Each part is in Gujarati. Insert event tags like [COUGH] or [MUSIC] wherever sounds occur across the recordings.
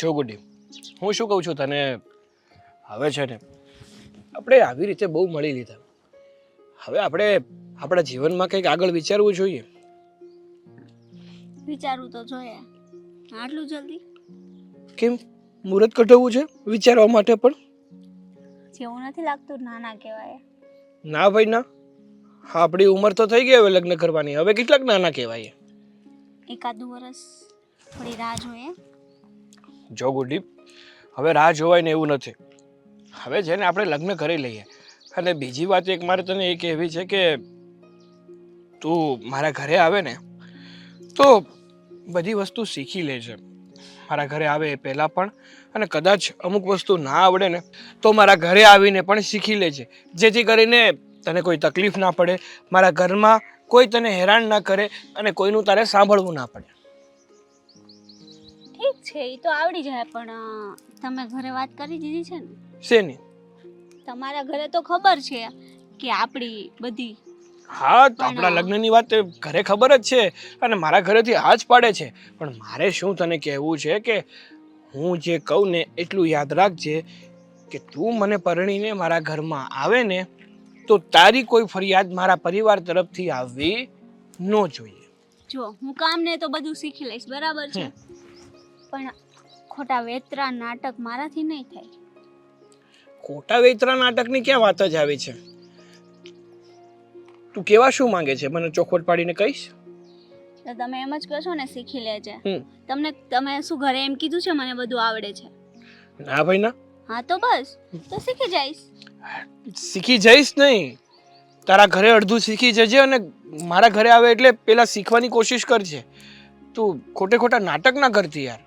જો ગુડી હું શું કહું છું તને? હવે છે ને આપણે આવી રીતે બહુ મળી લીધા. હવે આપણે આપણા જીવનમાં કંઈક આગળ વિચારવું જોઈએ. વિચારવું તો જોઈએ. આટલું જલ્દી? કેમ? મુહૂર્ત કઢાવવું છે વિચારવા માટે પણ? જેવું નથી લાગતું નાના કહેવાય. ના ભાઈ ના. આપણી ઉંમર તો થઈ ગઈ હવે લગ્ન કરવાની. હવે કેટલાક નાના કહેવાય. એકાદું વર્ષ થોડી રાહ જોઈએ. જો ગુડી હવે રાહ જોવાય ને એવું નથી. હવે છે ને આપણે લગ્ન કરી લઈએ. અને બીજી વાત એક મારે તને એ કહેવી છે કે તું મારા ઘરે આવે ને, તો બધી વસ્તુ શીખી લેજે. મારા ઘરે આવે એ પહેલાં પણ અને કદાચ અમુક વસ્તુ ના આવડે ને, તો મારા ઘરે આવીને પણ શીખી લેજે. જેથી કરીને તને કોઈ તકલીફ ના પડે, મારા ઘરમાં કોઈ તને હેરાન ના કરે અને કોઈનું તારે સાંભળવું ના પડે. છે એ તો આવડી જાય પણ તમે ઘરે વાત કરી દીધી છે ને? શેની? તમારા ઘરે તો ખબર છે કે આપણી બધી હા તો આપણા લગ્નની વાત ઘરે ખબર જ છે અને મારા ઘરેથી હા જ પાડે છે. પણ મારે શું તને કહેવું છે કે હું જે કહું ને એટલું યાદ રાખજે કે તું મને પરણીને મારા ઘરમાં આવે ને તો તારી કોઈ ફરિયાદ મારા પરિવાર તરફથી આવવી ન જોઈએ. જો હું કામ ને તો બધું શીખી લઈશ બરાબર છે? પણ ખોટા વેતરા નાટક મારાથી નહીં થાય. ખોટા વેતરા નાટકની ક્યાં વાત જ આવી છે? તું કેવા શું માંગે છે? મને ચોખવટ પાડીને કહીશ? તો તમે એમ જ કહેશો ને શીખી લેજે. તમને તમે શું ઘરે એમ કીધું છે મને બધું આવડે છે? ના ભાઈ ના. હા તો બસ. તો શીખી જઈશ. શીખી જઈશ નહીં. તારા ઘરે અડધું શીખી જજે અને મારા ઘરે આવે એટલે પેલા શીખવાની કોશિશ કરજે. તું ખોટે ખોટા નાટક ના કરતી યાર.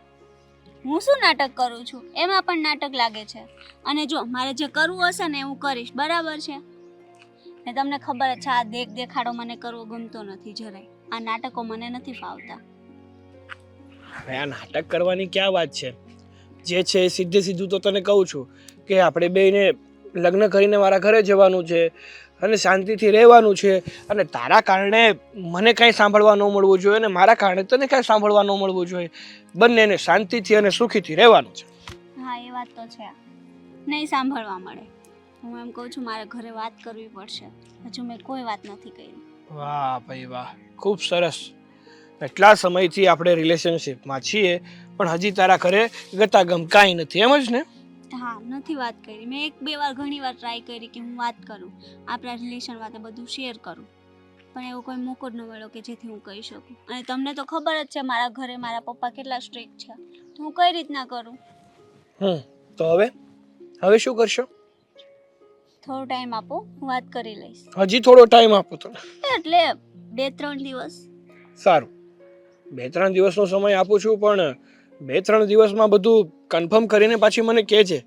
હું શું નાટક કરું છું? એમાં પણ નાટક લાગે છે. અને જો મારે જે કરવું હશે ને હું કરીશ. બરાબર છે? ને તમને ખબર છે, આ દેખ દેખાડો મને કરવો ગમતો નથી જરાય. આ નાટકો મને નથી ફાવતા. હવે આ નાટક કરવાની ક્યાં વાત છે? જે છે સીધે સીધું તો તને કહું છું કે આપણે બેને લગ્ન કરીને મારા ઘરે જવાનું છે અને શાંતિથી રહેવાનું છે અને તારા કારણે મને કાંઈ સાંભળવા ન મળવું જોઈએ અને મારા કારણે તને કાંઈ સાંભળવા ન મળવું જોઈએ. બંનેને શાંતિથી અને સુખીથી રહેવાનું છે. હા એ વાત તો છે. નહીં સાંભળવા મળે. હું એમ કહું છું મારે ઘરે વાત કરવી પડશે. હજુ મેં કોઈ વાત નથી કરી. વાહ ભાઈ વાહ ખૂબ સરસ. એટલા સમયથી આપણે રિલેશનશિપમાં છીએ પણ હજી તારા ઘરે ગતાગમ કાંઈ નથી એમ જ ને? હા નથી વાત કરી. મેં એક બે વાર ઘણી વાર ટ્રાય કરી કે હું વાત કરું. આપણા રિલેશન વાતે બધું શેર કરું. પણ એવો કોઈ મોકો ન મળ્યો કે જેથી હું કહી શકું. અને તમને તો ખબર જ છે મારા ઘરે મારા પપ્પા કેટલા સ્ટ્રિક છે. તો હું કઈ રીતના કરું? હમ તો હવે? હવે શું કરશો? થોડો ટાઈમ આપો હું વાત કરી લઈશ. હજી થોડો ટાઈમ આપો તો. એટલે બે ત્રણ દિવસ. સારું. બે ત્રણ દિવસનો સમય આપું છું પણ બે ત્રણ દિવસમાં બધું કન્ફર્મ કરીને પાછી મને કહેજે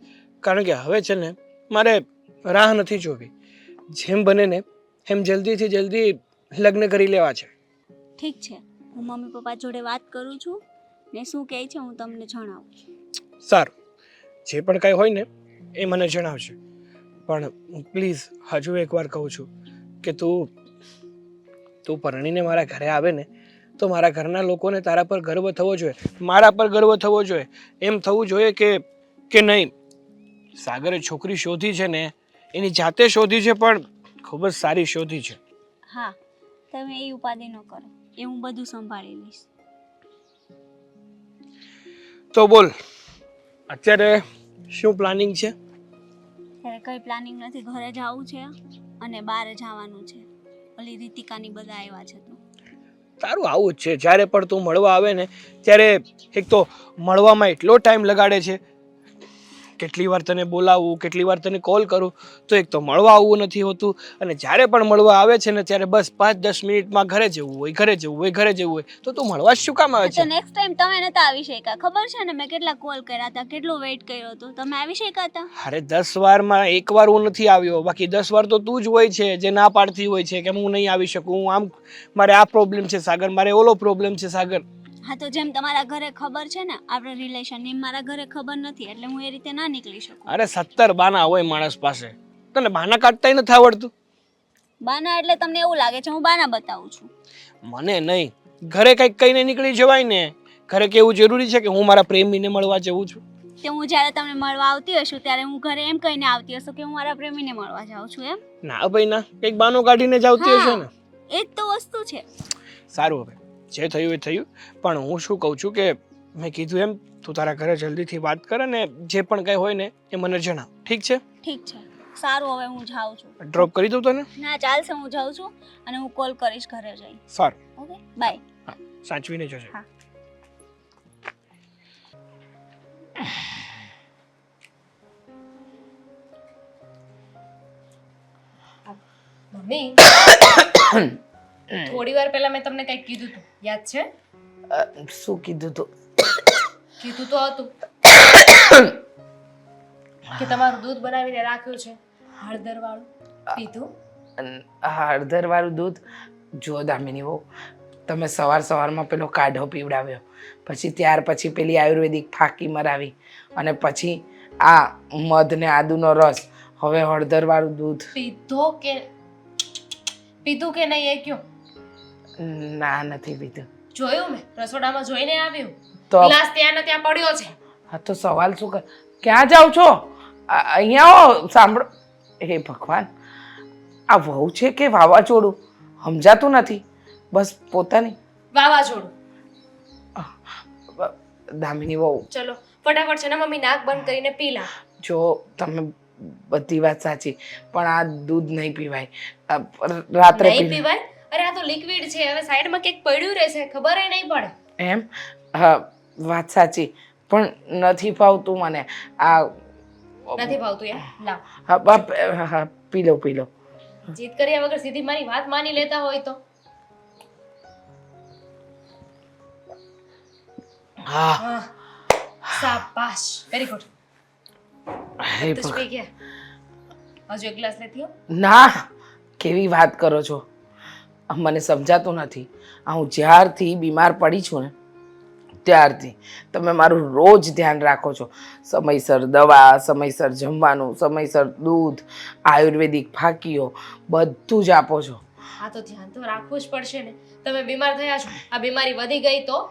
કારણ કે હવે છે ને મારે રાહ નથી જોવી. જેમ બને ને એમ જલ્દીથી જલ્દી લગ્ન કરી લેવા છે. ઠીક છે. હું મમ્મી પપ્પા જોડે વાત કરું છું ને શું કહે છે હું તમને જણાવું સારું. જે પણ કાંઈ હોય ને એ મને જણાવશે પણ પ્લીઝ હજુ એકવાર કહું છું કે તું તું પરણીને મારા ઘરે આવે ને તો મારા ઘરના લોકોને તારા પર ગર્વ થવો જોઈએ. મારા પર ગર્વ થવો જોઈએ. એમ થવું જોઈએ કે કે નહીં. સાગરે છોકરી શોધી છે ને એની જાતે શોધી છે પણ ખૂબ જ સારી શોધી છે. હા. તમે એ ઉપાધિ ન કરો. એ હું બધું સંભાળી લઈશ. તો બોલ અત્યારે શું પ્લાનિંગ છે? અત્યારે કઈ પ્લાનિંગ નથી. ઘરે જવું છે અને બહાર જવાનું છે. ઓલી રીતિકાની બધા આવ્યા છે તો. તારું આવું જ છે. જ્યારે પણ તું મળવા આવે ને ત્યારે એક તો મળવામાં એટલો ટાઈમ લગાડે છે કેટલી વાર તને બોલાવવું કેટલી વાર તને કોલ કરું તો એક તો મળવા આવવું નથી હોતું. અને જ્યારે પણ મળવા આવે છે ને ત્યારે બસ પાંચ દસ મિનિટમાં ઘરે જવું હોય ઘરે જવું હોય ઘરે જવું હોય તો તું મળવા શું કામ આવે છે? નેક્સ્ટ ટાઈમ તમે નતા આવી શક્યા. ખબર છે ને મેં કેટલા કોલ કર્યા હતા કેટલો વેઇટ કર્યો હતો. તમે આવી શક્યા હતા? અરે દસ વારમાં એક વાર હું નથી આવ્યો. બાકી દસ વાર તો તું જ હોય છે જે ના પાડતી હોય છે કે હું નહીં આવી શકું? હું આમ મારે આ પ્રોબ્લેમ છે સાગર મારે ઓલો પ્રોબ્લેમ છે સાગર. હા તો જેમ તમારા ઘરે ખબર છે ને આપણે રિલેશન એમ મારા ઘરે ખબર નથી એટલે હું એ રીતે ના નીકળી શકું. અરે સત્તર બાના હોય માણસ પાસે. તને બાના કાઢતાય નથી આવડતું? બાના એટલે તમને એવું લાગે છે હું બાના બતાવું છું. મને નહીં. ઘરે કંઈક કહીને નીકળી જવાય ને ઘરે કેવું જરૂરી છે કે હું મારા પ્રેમીને મળવા જઉં છું? કે હું જ્યારે તમને મળવા આવતી હશું ત્યારે હું ઘરે એમ કહીને આવતી હશું કે હું મારા પ્રેમીને મળવા જાઉં છું એમ? ના ભાઈ ના. કંઈક બાનો કાઢીને જ આવતી હશે ને. એ જ તો વસ્તુ છે. સારું હવે. જે થયું એ થયું. પણ હું શું કહું છું કે મેં કીધું એમ તું તારા ઘરે જલ્દીથી વાત કર અને જે પણ કંઈ હોય ને એ મને જણાવ. ઠીક છે? ઠીક છે. સારું હવે હું જાઉં છું. ડ્રોપ કરી દઉં તને? ના ચાલશે હું જાઉં છું અને હું કોલ કરીશ ઘરે જઈ સારું. ઓકે બાય સાચવીને જશે હા. મમ્મી? [COUGHS] થોડી વાર પહેલા મેં તમને કંઈક કીધું હતું. યાદ છે? શું કીધું તું? કીધું તો હતું કે તમારું દૂધ બનાવીને રાખ્યું છે હળદર વાળું પીધું હળદર વાળું દૂધ? જો દામિની હો તમે સવાર સવારમાં પેલો કાઢો પીવડાવ્યો. પછી ત્યાર પછી પેલી આયુર્વેદિક ફાકી મરાવી. અને પછી આ મધ ને આદુનો રસ હવે હળદર વાળું દૂધ. પીધો કે પીધું કે નહીં એ કયો? ના નથી પીધું જોયું મેં? રસોડામાં જોઈને આવ્યું. તો ગ્લાસ ત્યાં ને ત્યાં પડ્યો છે. હા તો સવાલ શું કર ક્યાં જાવ છો? અહીંયા આવો સાંભળો. હે ભગવાન આ વહુ છે કે વાવાઝોડું? સમજાતું નથી. બસ પોતાની વાવાઝોડું. દામિની વહુ. ચલો ફટાફટ છે ને મમ્મી નાક બંધ કરીને પી લા. જો તમે બધી વાત સાચી પણ આ દૂધ નહીં પીવાય. રાત્રે નહીં પીવાય? અરે આ તો લિક્વિડ છે. હવે સાઈડમાં કંઈક પડ્યું રહેશે ખબર નહીં પડે. એમ? હા વાત સાચી. પણ નથી ફાવતું મને. આ નથી ભાવતું યાર લાવ હા, બાપ, હા, પી લો પી લો. જીત કર્યા વગર સીધી મારી વાત માની લેતા હોય તો. હા. હા. વેરી ગુડ હે તો ભગ- પી ગયા. હજુ એક ગ્લાસ લેતી હો. ના કેવી વાત કરો છો? મને સમજાતું નથી. આ હું જ્યારથી બીમાર પડી છું ને ત્યારથી તમે મારું રોજ ધ્યાન રાખો છો. સમયસર દવા સમયસર જમવાનું સમયસર દૂધ આયુર્વેદિક ફાકીઓ બધું જ આપો છો. આ તો ધ્યાન તો રાખવું જ પડશે ને. તમે બીમાર થયા છો. આ બીમારી વધી ગઈ તો?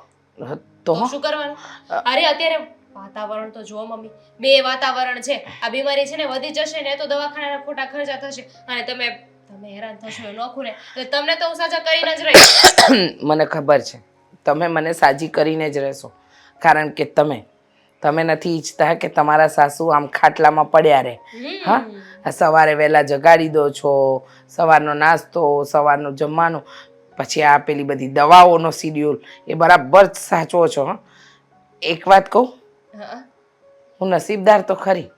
તો શું કરવાનું? અરે અત્યારે વાતાવરણ તો જુઓ મમ્મી. બે વાતાવરણ છે. આ બીમારી છે ને વધી જશે ને તો દવાખાનાના ખોટા ખર્ચા થશે. અને તમે તમે હેરાન થશો એ નોખું ને તમને તો હું સાજા કરીને જ રહીશ. [COUGHS] મને ખબર છે. તમે મને સાજી કરીને જ રહેશો. કારણ કે તમે તમે નથી ઈચ્છતા કે તમારા સાસુ આમ ખાટલામાં પડ્યા રહે. હા? સવારે વહેલા જગાડી દો છો સવારનો નાસ્તો સવારનું જમવાનું પછી આ પેલી બધી દવાઓનો શિડ્યુલ એ બરાબર સાચવો છો હં? એક વાત કહું? હું નસીબદાર તો ખરી.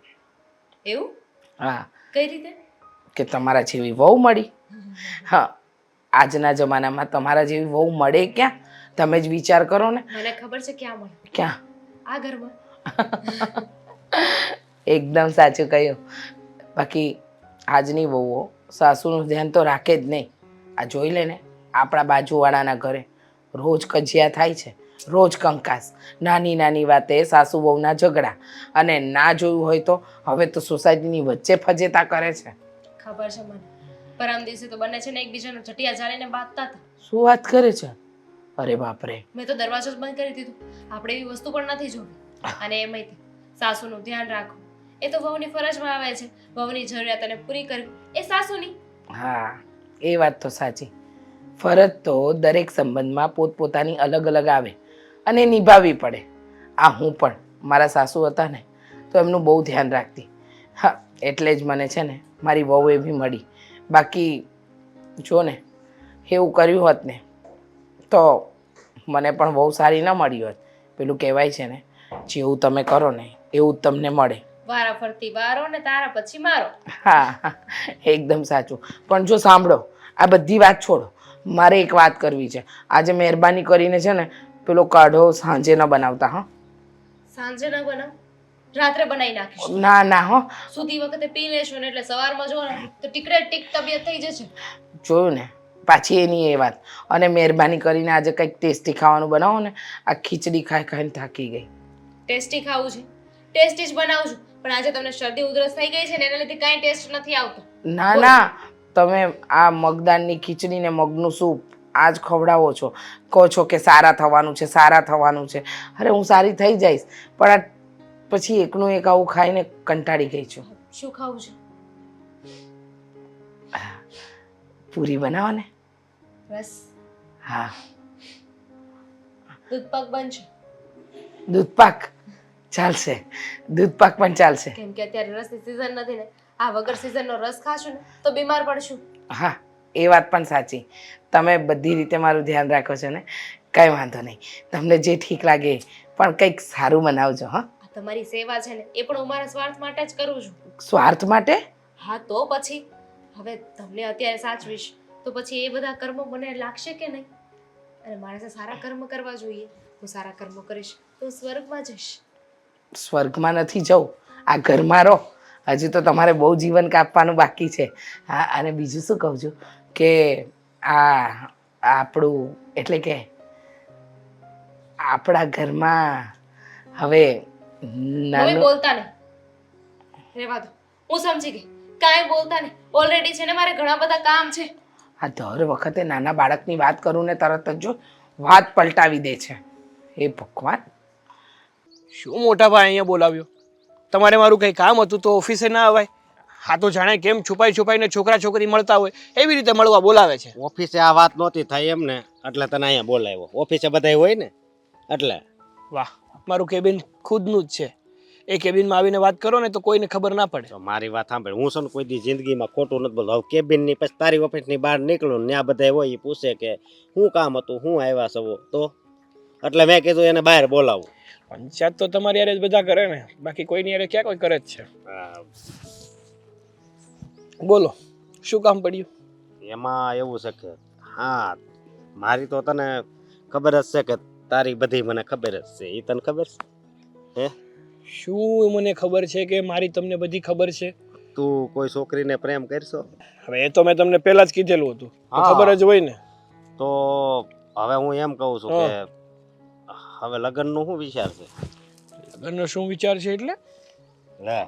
એવું? હા. કઈ રીતે? કે તમારા જેવી વહુ મળી? હા. આજના જમાનામાં તમારા જેવી વહુ મળે ક્યાં? તમે જ વિચાર કરો ને. મને ખબર છે ક્યાં મળે. ક્યાં? આ ઘરમાં. [LAUGHS] એકદમ સાચું કહ્યું. બાકી આજની વહુઓ સાસુનું ધ્યાન તો રાખે જ નહીં. આ જોઈ લે ને આપણા બાજુવાળાના ઘરે રોજ કજિયા થાય છે. રોજ કંકાસ. નાની નાની વાતે સાસુ વહુના ઝઘડા. અને ના જોયું હોય તો હવે તો સોસાયટીની વચ્ચે ફજેતા કરે છે. ખબર છે મને. પરમ દિવસે તો બંને છે ને એકબીજાનો ચટિયા જાળીને બાંધતા હતા. શું વાત કરે છે? અરે બાપરે. મેં તો દરવાજો જ બંધ કરી દીધું. આપણે એવી વસ્તુ પણ નથી જોવી. અને એમાંય તે સાસુનું ધ્યાન રાખો એ તો વહુની ફરજમાં આવે છે. વહુની જરૂરિયાતોને પૂરી કરવી. એ સાસુની. હા એ વાત તો સાચી. ફરજ તો દરેક સંબંધમાં પોતપોતાની અલગ અલગ આવે અને નિભાવવી પડે. આ હું પણ મારા સાસુ હતા ને તો એમનું બહુ ધ્યાન રાખતી. હા એટલે જ મને છે ને મારી વહુ એવી મળી. બાકી જો ને એવું કર્યું હોત ને તો મને પણ બહુ સારી ન મળી હોત. પેલું કહેવાય છે ને જેવું તમે કરો ને એવું જ તમને મળે. વારા ફરતી વારો ને તારા પછી મારો. હા એકદમ સાચું. પણ જો સાંભળો આ બધી વાત છોડો. મારે એક વાત કરવી છે. આજે મહેરબાની કરીને છે ને પેલો કાઢો સાંજે ન બનાવતા હા? સાંજે ન બનાવ. રાત્રે બનાવી નાખીશ. ના ના હો. સુધી વખતે પી લેશો ને એટલે સવારમાં જો ને તો ટીકડે ટીક તબિયત થઈ જશે. જોયું ને પાછી એની એ વાત. અને મહેરબાની કરીને આજે કંઈક ટેસ્ટી ખાવાનું બનાવો ને આ ખીચડી ખાઈ ખાઈને થાકી ગઈ. ટેસ્ટી ખાવું છે. ટેસ્ટી જ બનાવું છું. પણ આજે તમને શરદી ઉધરસ થઈ ગઈ છે ને એના લીધે કાંઈ ટેસ્ટ નથી આવતો. ના ના. તમે આ મગદાનની ખીચડી ને મગનું સૂપ આજ ખવડાવો છો. કહો છો કે સારા થવાનું છે સારા થવાનું છે. અરે હું સારી થઈ જઈશ. પણ આ પછી એકનું એક આવું ખાઈને કંટાળી ગઈ છું. શું ખાવું છે? પૂરી બનાવો ને રસ. હા. દૂધપાક બનશે? દૂધપાક ચાલશે. દૂધપાક પણ ચાલશે. કેમ કે અત્યારે રસની સિઝન નથી ને. આ વગર સિઝનનો રસ ખાશું ને તો બીમાર પડશું. હા એ વાત પણ સાચી. તમે બધી રીતે મારું ધ્યાન રાખો છો ને કંઈ વાંધો નહીં. તમને જે ઠીક લાગે પણ કંઈક સારું બનાવજો હા. તમારી સેવા છે ને એ પણ હું મારા સ્વાર્થ માટે જ કરું છું. સ્વાર્થ માટે? હા તો પછી. હવે તમને અત્યારે સાચવીશ. તો પછી એ બધા કર્મો મને લાગશે કે નહીં? અને મારે સારા કર્મ કરવા જોઈએ. હું સારા કર્મો કરીશ તો હું સ્વર્ગમાં જઈશ. સ્વર્ગમાં નથી જવું. આ ઘરમાં રહો. હજી તો તમારે બહુ જીવન કાપવાનું બાકી છે. હા અને બીજું શું કહું છું કે આ આપણું એટલે કે આપણા ઘરમાં હવે મમ્મી બોલતા નહીં. રેવા દો. હું સમજી ગઈ. કાંઈ બોલતા નહીં. ઓલરેડી છે ને મારે ઘણા બધા કામ છે. આ દર વખતે નાના બાળકની વાત કરું ને તરત જ જો વાત પલટાવી દે છે. એ ભગવાન. શું મોટા ભાઈ અહીંયા બોલાવ્યો? તમારે મારું કંઈ કામ હતું તો ઓફિસે ના અવાય? હા તો જાણે કેમ છુપાઈ છુપાઈને છોકરા છોકરી મળતા હોય. એવી રીતે મળવા બોલાવે છે. ઓફિસે આ વાત નહોતી થઈ એમ ને એટલે તને અહીંયા બોલાવ્યો. ઓફિસે બધા હોય ને? એટલે. વાહ. મારું કેબિન ખુદનું જ છે. એ કેબિનમાં આવીને વાત કરો ને તો કોઈને ખબર ના પડે. તો મારી વાત સાંભળ હું છે કોઈ દી જિંદગીમાં ખોટું નથી બોલો હવે કેબિનની પછી તારી ઓફિસની બહાર નીકળું ને આ બધા હોય એ પૂછે કે શું કામ હતું શું આવ્યા છો? તો? એટલે મેં કીધું એને બહાર બોલાવું. પંચાયત તો તમારી યારે જ બધા કરે ને. બાકી કોઈની યારે ક્યાં કોઈ કરે જ છે. બોલો શું કામ પડ્યું? એમાં એવું છે કે હા મારી તો તને ખબર જ છે કે તારી બધી મને ખબર જ છે. એ તને ખબર છે? હે? શું મને ખબર છે કે મારી તમને બધી ખબર છે? તું કોઈ છોકરીને પ્રેમ કરશો? હવે એ તો મેં તમને પહેલા જ કીધેલું હતું. ખબર જ હોય ને. તો હવે હું એમ કહું છું કે હવે લગ્નનો શું વિચાર છે? લગ્નનો શું વિચાર છે એટલે? લે.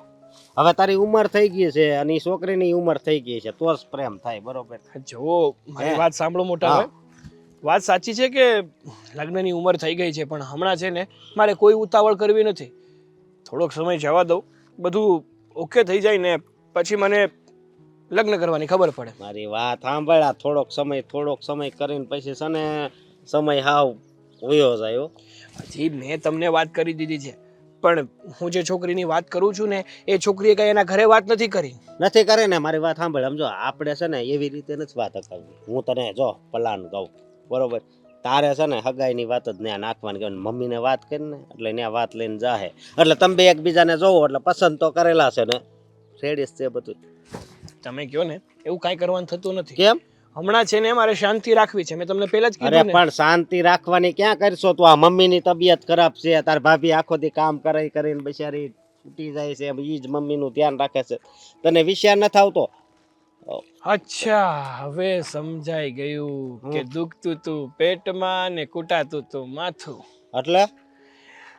હવે તારી ઉંમર થઈ ગઈ છે અને છોકરીની ઉંમર થઈ ગઈ છે. તો જ પ્રેમ થાય બરોબર? જો મારી વાત સાંભળો મોટા. ભાઈ. વાત સાચી છે કે લગ્નની ઉંમર થઈ ગઈ છે પણ હમણાં છે ને મારે કોઈ ઉતાવળ કરવી નથી. થોડોક સમય જવા દઉં. બધું ઓકે થઈ જાય ને પછી મને લગ્ન કરવાની ખબર પડે. મારી વાત સાંભળ્યા. થોડોક સમય થોડોક સમય કરીને પછી છે ને સમય હાવ વયો જાય. હજી મેં તમને વાત કરી દીધી છે પણ હું જે છોકરીની વાત કરું છું ને એ છોકરીએ કઈ એના ઘરે વાત નથી કરી. નથી કરે ને મારી વાત સાંભળ સમજો આપણે છે ને એવી રીતે નથી વાત કરવી. હું તને જો પલાન કહું. બરોબર. તારે છે ને હગાઈની વાત જ ત્યાં નાખવાની કે મમ્મીને વાત કરીને એટલે ત્યાં વાત લઈને જાહે. એટલે તમે બે એકબીજાને જોવો એટલે પસંદ તો કરેલા છે ને. રેડીસ છે બધું. તમે કહો ને એવું કાંઈ કરવાનું થતું નથી. કેમ? હમણાં છે ને મારે શાંતિ રાખવી છે. મેં તમને પહેલા જ અરે કીધું ને. પણ શાંતિ રાખવાની ક્યાં કરશો તું? આ મમ્મીની તબિયત ખરાબ છે. તાર ભાભી આખો દી કામ કરાઈ કરીને બિચારી છૂટી જાય છે. ઈ જ મમ્મીનું ધ્યાન રાખે છે. તને વિચાર નથી આવતો? અચ્છા હવે સમજાઈ ગયું કે દુખતું તું પેટમાં ને કૂટાતું તું માથું. એટલે?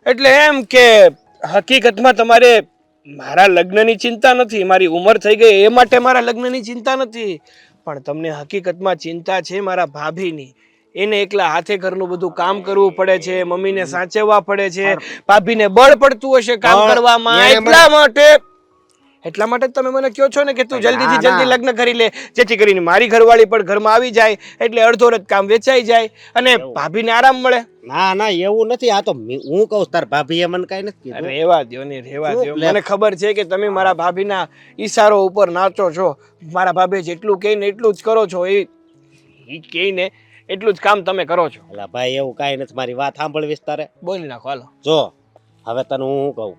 એટલે એમ કે હકીકતમાં તમારે મારા લગ્નની ચિંતા નથી મારી ઉંમર થઈ ગઈ એ માટે મારા લગ્નની ચિંતા નથી. પણ તમને હકીકતમાં ચિંતા છે મારા ભાભીની. એને એકલા હાથે ઘરનું બધું કામ કરવું પડે છે મમ્મીને સાચવવા પડે છે ભાભીને બળ પડતું હશે કામ કરવામાં એટલા માટે એટલા માટે જ તમે મને કહો છો ને કે તું જલ્દીથી. જલ્દી લગ્ન કરી લે જેથી કરીને મારી ઘરવાળી પણ ઘરમાં આવી જાય એટલે અડધો અડધ કામ વેચાઈ જાય અને ભાભીને આરામ મળે. ના ના એવું નથી. આ તો હું કહું તાર ભાભીએ મને કઈ નથી કીધું. રેવા દો ને રેવા દો મને ખબર છે કે તમે મારા ભાભીના ઈશારો ઉપર નાચો છો. મારા ભાભી જેટલું કહે ને એટલું જ કરો છો. એ કહે ને એટલું જ કામ તમે કરો છો. એટલે ભાઈ એવું કાંઈ નથી. મારી વાત સાંભળવીશ તારે. બોલી નાખો હાલો. જો હવે તને હું કહું.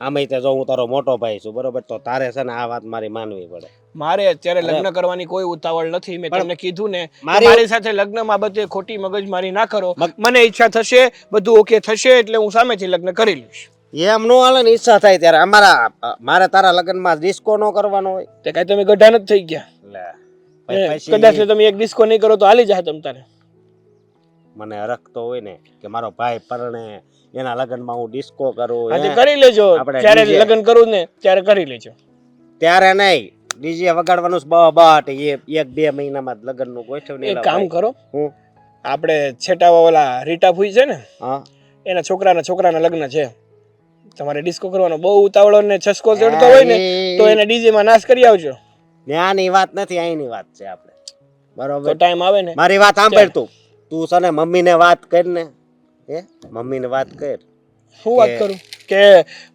આમાંય તે જો હું તારો મોટો ભાઈ છું બરોબર? તો તારે છે ને આ વાત મારી માનવી પડે. મારે અત્યારે લગ્ન કરવાની કોઈ ઉતાવળ નથી મેં તમને કીધું ને. મારી- મારી સાથે લગ્ન બાબતે ખોટી મગજમારી ના કરો. મને ઈચ્છા થશે બધું ઓકે થશે એટલે હું સામેથી લગ્ન કરી લઈશ. એમ નો હાલે ને ઈચ્છા થાય ત્યારે. અમારા મારે તારા લગ્નમાં ડિસ્કો નો કરવાનો હોય. તે કાંઈ તમે ગઢા નથી થઈ ગયા? કદાચ તમે એક ડિસ્કો નહીં કરો તો હાલી જાય તમ તારે. મને હરખતો હોય ને કે મારો ભાઈ પરણે એના લગ્નમાં હું ડિસ્કો કરું આજે કરી લેજો. જ્યારે લગ્ન કરું ને ત્યારે કરી લેજો. ત્યારે નહીં ડીજે વગાડવાનું બ એ એક બે મહિનામાં લગ્નનું ગોઠવણી એક કામ કરો. હું? આપણે છેટાવા ઓલા રીટા ફૂઈ છે ને હા. એના છોકરાના છોકરાના લગ્ન છે. તમારે ડિસ્કો કરવાનો બહુ ઉતાવળો ને છસકો ચડતો હોય ને તો એને ડીજે માં નાશ કરી આવજો. ત્યાંની વાત નથી અહીંની વાત છે આપણે. બરોબર? ટાઈમ આવે ને. મારી વાત સાંભળ તું. તું છે ને મમ્મીને વાત કરીને ને. હે? મમ્મીને વાત કર શું વાત કરું? કે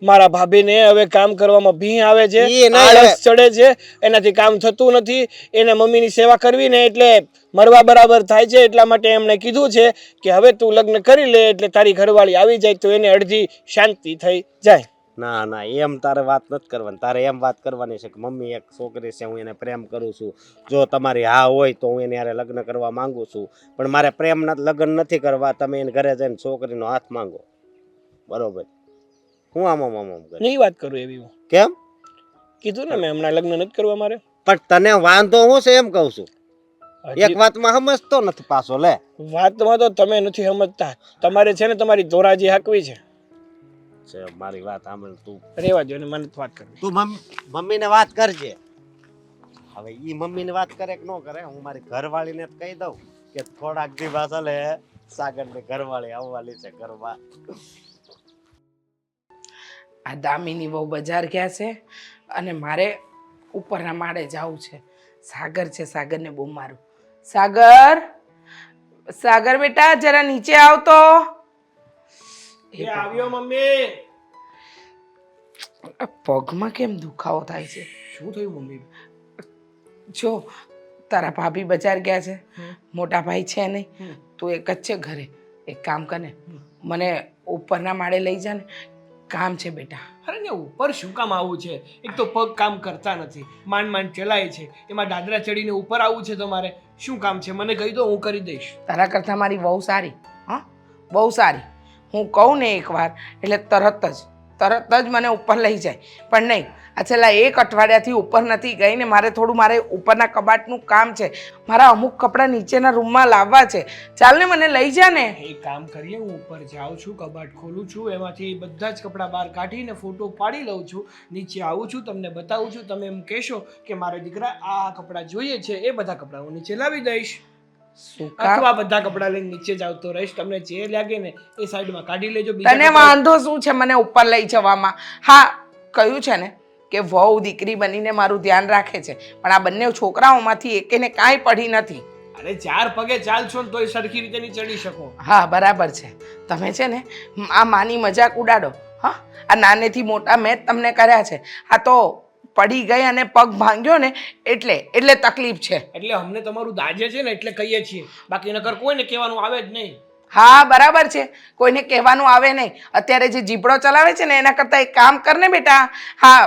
મારા ભાભીને હવે કામ કરવામાં ભી આવે છે આળસ ચડે છે એનાથી કામ થતું નથી એને મમ્મીની સેવા કરવી ને એટલે મરવા બરાબર થાય છે એટલા માટે એમણે કીધું છે કે હવે તું લગ્ન કરી લે એટલે તારી ઘરવાળી આવી જાય તો એને અડધી શાંતિ થઈ જાય. ના ના એમ તારે વાત નથી કરવાની. તારે એમ વાત કરવાની છે કે મમ્મી એક છોકરી છે હું એને પ્રેમ કરું છું. જો તમારી હા હોય તો હું એને હારે લગ્ન કરવા માંગુ છું. પણ મારે પ્રેમના લગ્ન નથી કરવા તમે એને ઘરે જઈને છોકરીનો હાથ માંગો. બરોબર. હું આમ આમ આમ નહીં વાત કરું એવી હું. કેમ? કીધું ને મેં હમણાં લગ્ન નથી કરવા મારે. પણ તને વાંધો હું છે એમ કહું છું. એક વાતમાં સમજતો નથી પાછો લે. વાતમાં તો તમે નથી સમજતા. તમારે છે ને તમારી ધોરાજી હાકવી છે. છે મારી વાત સાંભળ તું રેવા જો ને મને વાત કર તું મમ્મી મમ્મીને વાત કરજે. હવે ઈ મમ્મીને વાત કરે કે ન કરે હું મારી ઘરવાળીને કહી દઉં કે થોડાક દિવસ હલે સાગરની ઘરવાળી આવવાની છે ઘરમાં. આ દામિની બહુ બજાર ગયા છે અને મારે ઉપરના માળે જવું છે. સાગર છે સાગરને બહુ મારું. સાગર! સાગર બેટા જરા નીચે આવતો. એ આવ્યો મમ્મી. આ પગમાં કેમ દુખાવો થાય છે? શું થયું મમ્મી? જો તારા ભાભી બજાર ગયા છે. મોટા ભાઈ છે નહીં. તું એક જ છે ઘરે. એક કામ કરને મને ઉપરના માળે લઈ જા ને. કામ છે બેટા. અરે ને ઉપર શું કામ આવવું છે? એક તો પગ કામ કરતા નથી. માંડ માંડ ચલાય છે. એમાં દાદરા ચડીને ઉપર આવવું છે તમારે? શું કામ છે? મને કહી દો હું કરી દઈશ. તારા કરતાં મારી બહુ સારી. હા? બહુ સારી. હું કહું ને એકવાર, એટલે તરત જ તરત જ મને ઉપર લઈ જાય. પણ નહીં, આ છેલ્લા એક અઠવાડિયાથી ઉપર નથી ગઈ ને મારે થોડું મારે ઉપરના કબાટનું કામ છે. મારા અમુક કપડાં નીચેના રૂમમાં લાવવા છે. ચાલ ને મને લઈ જા ને. એક કામ કરીએ, હું ઉપર જાઉં છું, કબાટ ખોલું છું, એમાંથી બધા જ કપડાં બહાર કાઢીને ફોટો પાડી લઉં છું. નીચે આવું છું, તમને બતાવું છું. તમે એમ કહેશો કે મારા દીકરા આ કપડાં જોઈએ છે, એ બધા કપડાં હું નીચે લાવી દઈશ. કામ બધા કપડાં લઈને નીચે જ આવતો રહીશ. તમને જે લાગે ને એ સાઈડમાં કાઢી લેજો તને વાંધો શું છે મને ઉપર લઈ જવામાં? હા કહ્યું છે ને કે વહુ દીકરી બનીને મારું ધ્યાન રાખે છે. પણ આ બંને છોકરાઓમાંથી એકેને કાંઈ પડી નથી. અરે ચાર પગે ચાલશો ને તોય સરખી રીતે નહીં ચડી શકો. હા બરાબર છે. તમે છે ને આ માની મજાક ઉડાડો. હા આ નાનેથી મોટા મેં જ તમને કર્યા છે. આ તો પડી ગઈ અને પગ ભાંગ્યો ને એટલે એટલે તકલીફ છે. એટલે અમને તમારું દાજે છે ને એટલે કહીએ છીએ. બાકી નકર કોઈને કહેવાનું આવે જ નહીં. હા બરાબર છે. કોઈને કહેવાનું આવે નહીં. અત્યારે જે જીબડો ચલાવે છે ને એના કરતાં એક કામ કર ને બેટા. હા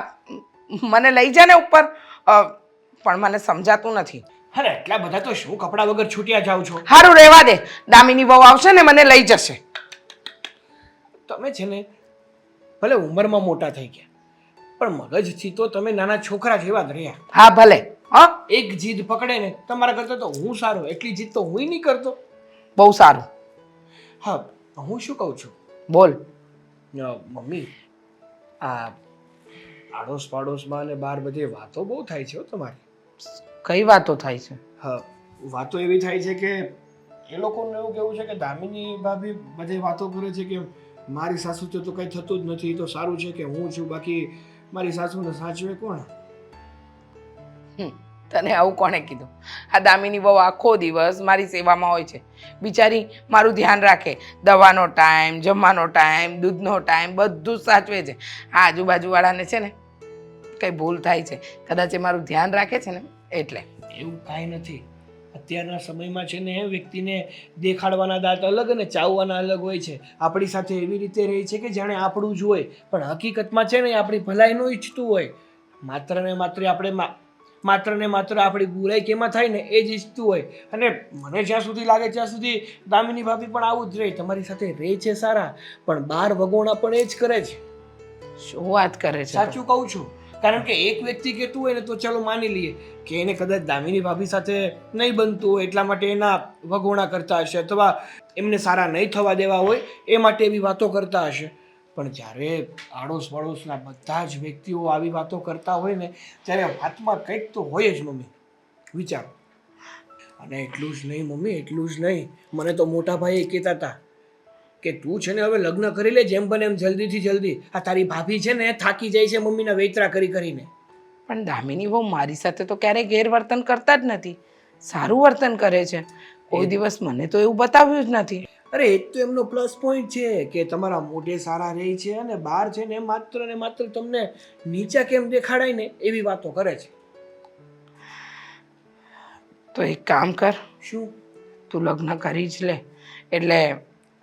મને લઈ જા ને ઉપર. પણ મને સમજાતું નથી. અરે એટલા બધા તો શું કપડાં વગર છૂટ્યા જાવ છો? સારું રહેવા દે. દામિની બહુ આવશે ને મને લઈ જશે. તમે છે ને ભલે ઉંમરમાં મોટા થઈ ગયા પણ મગજથી તો તમે નાના છોકરા જેવા જ રહ્યા. હા ભલે. હા? એક જીદ પકડે ને તમારા કરતા તો હું સારો એટલી જીદ તો હું નહીં કરતો. બહુ સારું. હા હું શું કહું છું? બોલ. મમ્મી આ આડોશ પાડોશમાં અને બહાર બધી વાતો બહુ થાય છે હો તમારી. કઈ વાતો થાય છે? હા વાતો એવી થાય છે કે એ લોકોનું એવું કેવું છે કે દામિની ભાભી બધી વાતો કરે છે કે મારી સાસુ તો કંઈ થતું જ નથી તો સારું છે કે હું છું બાકી મારી સાસુને સાચવે કોણ? તને આવું કોણે કીધું? આ દામિની બહુ આખો દિવસ મારી સેવામાં હોય છે. બિચારી મારું ધ્યાન રાખે. દવાનો ટાઈમ જમવાનો ટાઈમ દૂધનો ટાઈમ બધું સાચવે છે. આ આજુબાજુવાળાને છે ને કંઈ ભૂલ થાય છે. કદાચ એ મારું ધ્યાન રાખે છે ને એટલે. એવું કાંઈ નથી. અત્યારના સમયમાં છે ને વ્યક્તિને દેખાડવાના દાંત અલગ અને ચાવવાના અલગ હોય છે. આપણી સાથે એવી રીતે રહે છે કે જાણે આપણું જ હોય પણ હકીકતમાં છે ને આપણી ભલાઈનું ઈચ્છતું હોય. માત્ર ને માત્ર આપણે માત્ર ને માત્ર આપણી બુરાઈ કેમાં થાય ને એ જ ઈચ્છતું હોય. અને મને જ્યાં સુધી લાગે ત્યાં સુધી દામિની ભાભી પણ આવું જ રહે તમારી સાથે રહે છે સારા પણ બાર વગોણા પણ એ જ કરે છે. શું વાત કરે છે સાચું કહું છું. કારણ કે એક વ્યક્તિ કહેતું હોય ને તો ચલો માની લઈએ કે એને કદાચ દામિની ભાભી સાથે નહીં બનતું હોય, એટલા માટે એના વગોણા કરતા હશે અથવા એમને સારા નહીં થવા દેવા હોય, એ માટે એવી વાતો કરતા હશે. પણ જ્યારે આડોશ પડોશના બધા જ વ્યક્તિઓ આવી વાતો કરતા હોય ને, ત્યારે વાતમાં કંઈક તો હોય જ મમ્મી. વિચારો. અને એટલું જ નહીં મમ્મી, એટલું જ નહીં. મને તો મોટા ભાઈ કહેતા હતા કે તું છે ને હવે લગ્ન કરી લે જેમ બને એમ જલ્દીથી જલ્દી. આ તારી ભાભી છે ને થાકી જાય છે મમ્મીના વેતરા કરી કરીને. પણ દામિની બહુ મારી સાથે તો ક્યારેય ગેરવર્તન કરતા જ નથી. સારું વર્તન કરે છે. કોઈ દિવસ મને તો એવું બતાવ્યું જ નથી. અરે એ તો એમનો પ્લસ પોઈન્ટ છે કે તમારા મોઢે સારા રહે છે અને બહાર છે ને માત્ર ને માત્ર તમને નીચા કેમ દેખાડાય ને એવી વાતો કરે છે. તો એક કામ કર. શું? તું લગ્ન કરી જ લે. એટલે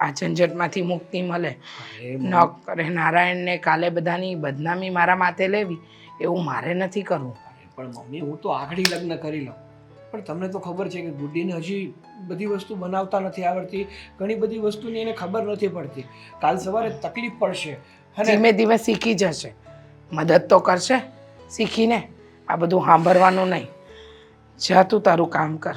આ ઝંઝટમાંથી મુક્તિ મળે. ન કરે નારાયણને કાલે બધાની બદનામી મારા માથે લેવી એવું મારે નથી કરવું. પણ મમ્મી હું તો આગળી લગ્ન કરી લઉં. પણ તમને તો ખબર છે કે ગુડીને હજી બધી વસ્તુ બનાવતા નથી આવડતી ઘણી બધી વસ્તુની એને ખબર નથી પડતી. કાલ સવારે તકલીફ પડશે. અને ધીમે ધીમે શીખી જશે. મદદ તો કરશે શીખીને. આ બધું સાંભળવાનું નહીં. જા તું તારું કામ કર.